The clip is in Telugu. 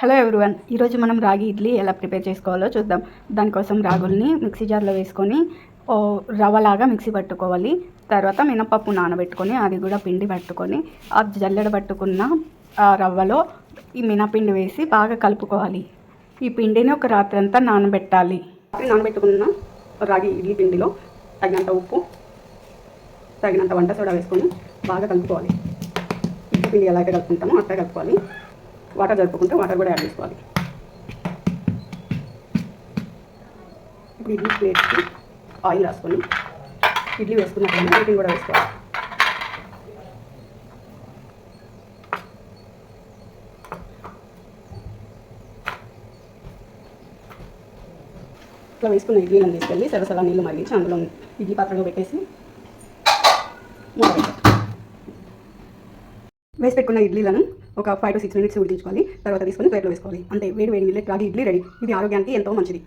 హలో ఎవ్రీవన్ ఈరోజు మనం రాగి ఇడ్లీ ఎలా ప్రిపేర్ చేసుకోవాలో చూద్దాం. దానికోసం రాగుల్ని మిక్సీ జార్లో వేసుకొని ఓ రవ్వలాగా మిక్సీ పట్టుకోవాలి. తర్వాత మినపప్పు నానబెట్టుకొని అది కూడా పిండి పట్టుకొని ఆ జల్లెడ పట్టుకున్న ఆ రవ్వలో ఈ మినపిండి వేసి బాగా కలుపుకోవాలి. ఈ పిండిని ఒక రాత్రి అంతా నానబెట్టాలి. రాత్రి నానబెట్టుకున్న రాగి ఇడ్లీ పిండిలో తగినంత ఉప్పు తగినంత వంట సోడా వేసుకొని బాగా కలుపుకోవాలి. ఇడ్లీ పిండి ఎలా అయితే కలుపుకుంటామో అట్లా కలుపుకోవాలి. వాటర్ జరుపుకుంటే వాటర్ కూడా యాడ్ చేసుకోవాలి. ఇప్పుడు ఇడ్లీ ప్లేట్కి ఆయిల్ రాసుకొని ఇడ్లీ వేసుకున్నట్లయినా వీటిని కూడా వేసుకోవాలి. ఇట్లా వేసుకున్న ఇడ్లీలను తీసుకెళ్ళి సరసలా నీళ్ళు మరిగించి అందులో ఇడ్లీ పాత్రలో పెట్టేసి మూత వేసి పెట్టుకున్న ఇడ్లీలను ఒక ఫైవ్ టు సిక్స్ మినిట్స్ ఉడికించుకోవాలి. తర్వాత తీసుకొని ప్లేట్లో వేసుకోవాలి. అంతే వేడి వేడి మిల్లెట్ రాగి ఇడ్లీ రెడీ ఇది ఆరోగ్యానికి ఎంతో మంచిది.